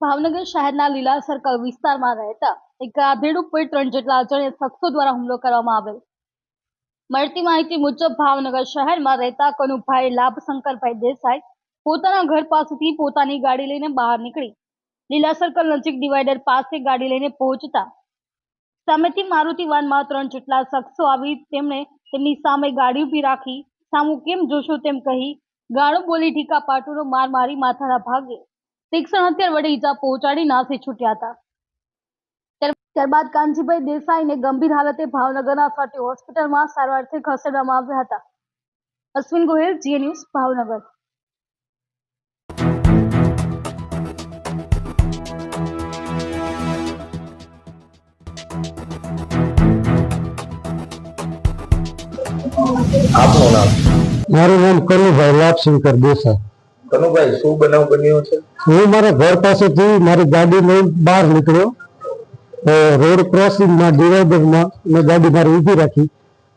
ભાવનગર શહેરના લીલા સર્કલ વિસ્તારમાં રહેતા એક ગાધેડ ઉપર ત્રણ જેટલા અજાણ્યા શખ્સો દ્વારા હુમલો કરવામાં આવેલ. મળતી માહિતી મુજબ ભાવનગર શહેરમાં રહેતા કનુભાઈ લાભશંકરભાઈ દેસાઈ પોતાના ઘર પાસેથી પોતાની ગાડી લઈને બહાર નીકળી. લીલા સર્કલ નજીક ડિવાઈડર પાસે ગાડી લઈને પહોંચતા સામેથી મારુતિ વાનમાં ત્રણ જેટલા શખ્સો આવી તેમણે તેમની સામે ગાડી ઊભી રાખી. સામું કેમ જોશો? તેમ કહી ગાળો બોલી ઢીકા પાટુનો માર મારી માથાના ભાગે. તીક્ષ્ણ હથિયાર વડે ઈજા પહોંચાડી નાસી છૂટ્યા હતા. ત્યારબાદ કાનજીભાઈ દેસાઈને ગંભીર હાલતે ભાવનગરના ફાટી હોસ્પિટલમાં સારવારથી ખસેડવામાં આવ્યા હતા. અશ્વિન ગોહિલ જીએ ન્યૂઝ ભાવનગર. આપનું નામ? મારું નામ કરુભાઈ લાભશંકર દેસાઈ. કનુભાઈ શું બનાવ બન્યો છે? હું મારા ઘર પાસેથી મારી ગાડી લઈને બહાર નીકળ્યો. રોડ ક્રોસિંગમાં ડિવાઈડરમાં મેં ગાડી મારી ઊભી રાખી.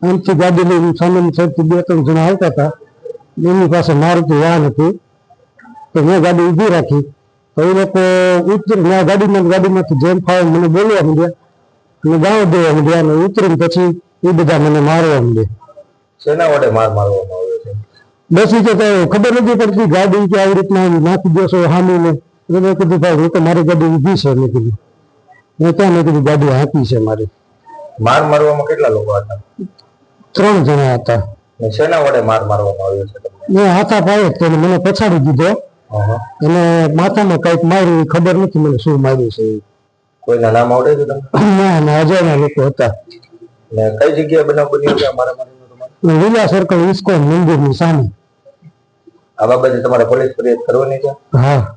આમથી ગાડી લઈને સામેની સાઈડથી બે ત્રણ જણા આવતા હતા. એમની પાસે મારુતિ વાહન હતી. તો મેં ગાડી ઊભી રાખી. તો એ લોકો ઉતરી મેં ગાડીમાં ગાડીમાંથી જેમ ફાવે મને બોલવા માંડ્યા. અને ગાળો દેવા માંડ્યા અને ઉતરીને પછી એ બધા મને મારવા માંડ્યા. શેના વડે માર મારવામાં આવ્યો? બસ જતા ખબર નથી પડતી ગાડી કે આવી રીતના નાખી દેશો હામી ને. મેં કીધું ભાઈ તો મારી ગાડી ઊભી છે મેં કીધું. મેં ત્યાં મેં કીધું ગાડી હાંકી છે મારી માર મારવામાં કેટલા લોકો હતા? ત્રણ જણા હતા. શેના વડે માર મારવામાં આવ્યો છે મેં હાથા પાડે તેને મને પછાડી દીધો. અને માથામાં કંઈક માર્યું ખબર નથી મને શું માર્યું છે. કોઈના નામ આવડે છે તમને? ના ના અજાણ્યા લોકો હતા. ને કઈ જગ્યાએ બનાવ બન્યો છે મારા મારીનો તમારે? સર્કલ ઇસ્કોન મંદિરની સામે. આ બાબતે તમારે પોલીસ ફરિયાદ કરવાની છે? હા.